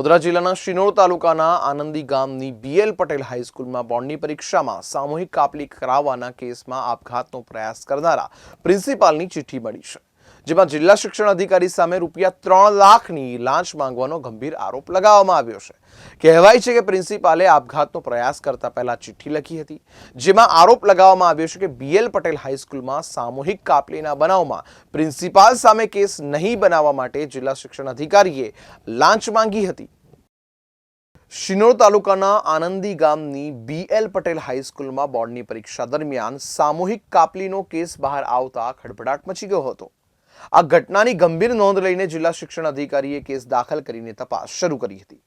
વડોદરા જિલ્લાના શિનોર તાલુકાના આનંદી ગામની બીએલ પટેલ હાઈસ્કૂલમાં બોર્ડની પરીક્ષામાં સામૂહિક કાપલી કરાવવાના કેસમાં આપઘાતનો પ્રયાસ કરનારા પ્રિન્સિપાલની ચિઠ્ઠી મળી છે. જેમાં જિલ્લા શિક્ષણ અધિકારી સામે રૂપિયા ત્રણ લાખની લાંચ માંગવાનો ગંભીર આરોપ લગાવવામાં આવ્યો છે. કહેવાય છે કે પ્રિન્સિપાલે આપઘાતનો પ્રયાસ કરતા પહેલા ચિઠ્ઠી લખી હતી, જેમાં આરોપ લગાવવામાં આવ્યો છે કે બીએલ પટેલ હાઈસ્કૂલમાં સામૂહિક કાપલીના બનાવમાં પ્રિન્સિપાલ સામે કેસ નહીં બનાવવા માટે જિલ્લા શિક્ષણ અધિકારીએ લાંચ માંગી હતી. શિનોર તાલુકાના આનંદી ગામની બીએલ પટેલ હાઈસ્કૂલમાં બોર્ડની પરીક્ષા દરમિયાન સામૂહિક કાપલીનો કેસ બહાર આવતા ખડભડાટ મચી ગયો હતો. આ ઘટનાની ગંભીર નોંધ લઈને જિલ્લા શિક્ષણ અધિકારીએ કેસ દાખલ કરીને તપાસ શરૂ કરી હતી.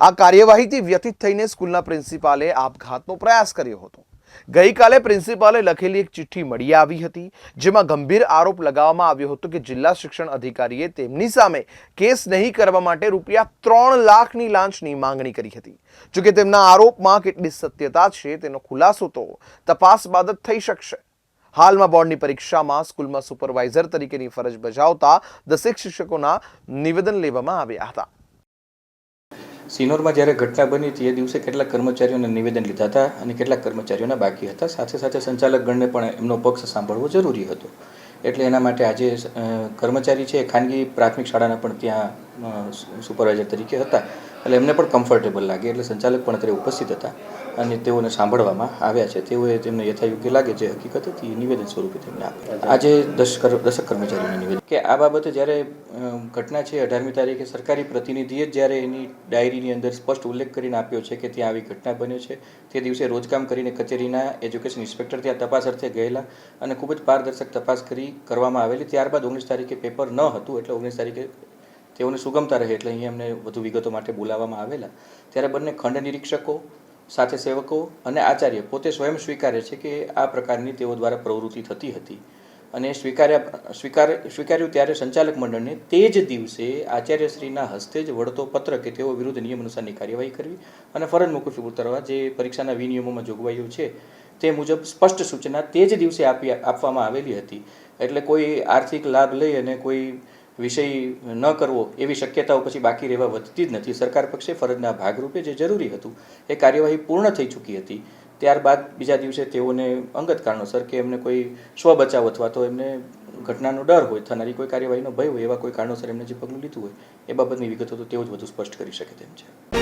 આ કાર્યવાહીથી વ્યથિત થઈને સ્કૂલના પ્રિન્સિપાલે આપઘાતનો પ્રયાસ કર્યો હતો. ગઈકાલે પ્રિન્સિપાલે લખેલી એક ચિઠ્ઠી મળી આવી હતી, જેમાં ગંભીર આરોપ લગાવવામાં આવ્યો હતો કે જિલ્લા શિક્ષણ અધિકારીએ તેમની સામે કેસ નહીં કરવા માટે રૂપિયા ત્રણ લાખની લાંચની માંગણી કરી હતી. જોકે તેમના આરોપમાં કેટલી સત્યતા છે તેનો ખુલાસો તો તપાસ બાદ થઈ શકશે. હાલમાં બોર્ડની પરીક્ષામાં સ્કૂલમાં સુપરવાઇઝર તરીકેની ફરજ બજાવતા દસેક શિક્ષકોના નિવેદન લેવામાં આવ્યા હતા. સિનોરમાં જ્યારે ઘટના બની એ દિવસે કેટલાક કર્મચારીઓને નિવેદન લીધા હતા અને કેટલાક કર્મચારીઓના બાકી હતા. સાથે સાથે સંચાલક ગણને પણ એમનો પક્ષ સાંભળવો જરૂરી હતો. એટલે એના માટે આજે કર્મચારી છે ખાનગી પ્રાથમિક શાળાના પણ ત્યાં સુપરવાઇઝર તરીકે હતા. એટલે એમને પણ કમ્ફર્ટેબલ લાગે. એટલે સંચાલક પણ અત્યારે ઉપસ્થિત હતા અને તેઓને સાંભળવામાં આવ્યા છે. તેઓએ તેમને યથાયોગ્ય લાગે જે હકીકત હતી. એ નિવેદન સ્વરૂપે તેમને આપી આજે દસ દશક કર્મચારીઓને નિવેદન. કે આ બાબતે જ્યારે ઘટના છે અઢારમી તારીખે સરકારી પ્રતિનિધિએ જ જ્યારે એની ડાયરીની અંદર સ્પષ્ટ ઉલ્લેખ કરીને આપ્યો છે કે ત્યાં આવી ઘટના બન્યો છે તે દિવસે રોજકામ કરીને કચેરીના એજ્યુકેશન ઇન્સ્પેક્ટર ત્યાં તપાસ અર્થે ગયેલા અને ખૂબ જ પારદર્શક તપાસ કરી કરવામાં આવેલી. ત્યારબાદ ઓગણીસ તારીખે પેપર ન હતું એટલે ઓગણીસ તારીખે તેઓને સુગમતા રહે એટલે અહીંયા અમને વધુ વિગતો માટે બોલાવવામાં આવેલા. ત્યારે બંને ખંડ નિરીક્ષકો, સાથે સેવકો અને આચાર્ય પોતે સ્વયં સ્વીકારે છે કે આ પ્રકારની તેઓ દ્વારા પ્રવૃત્તિ થતી હતી. અને સ્વીકાર્યા, સ્વીકાર, સ્વીકાર્યું ત્યારે સંચાલક મંડળને તે જ દિવસે આચાર્યશ્રીના હસ્તે જ વળતો પત્ર કે તેઓ વિરુદ્ધ નિયમ અનુસારની કાર્યવાહી કરવી અને ફરજ મોકૂફી ઉતરવા જે પરીક્ષાના વિનિયમોમાં જોગવાઈઓ છે તે મુજબ સ્પષ્ટ સૂચના તે જ દિવસે આપી, આપવામાં આવેલી હતી. એટલે કોઈ આર્થિક લાભ લઈ અને કોઈ વિષય ન કરવો એવી શક્યતાઓ પછી બાકી રહેવા વધતી જ નથી. સરકાર પક્ષે ફરજના ભાગરૂપે જે જરૂરી હતું એ કાર્યવાહી પૂર્ણ થઈ ચૂકી હતી. ત્યારબાદ બીજા દિવસે તેઓને અંગત કારણોસર કે એમને કોઈ સ્વ બચાવ અથવા તો એમને ઘટનાનો ડર હોય, થનારી કોઈ કાર્યવાહીનો ભય હોય એવા કોઈ કારણોસર એમને જે પગલું લીધું હોય એ બાબતની વિગતો તો તેઓ જ વધુ સ્પષ્ટ કરી શકે તેમ છે.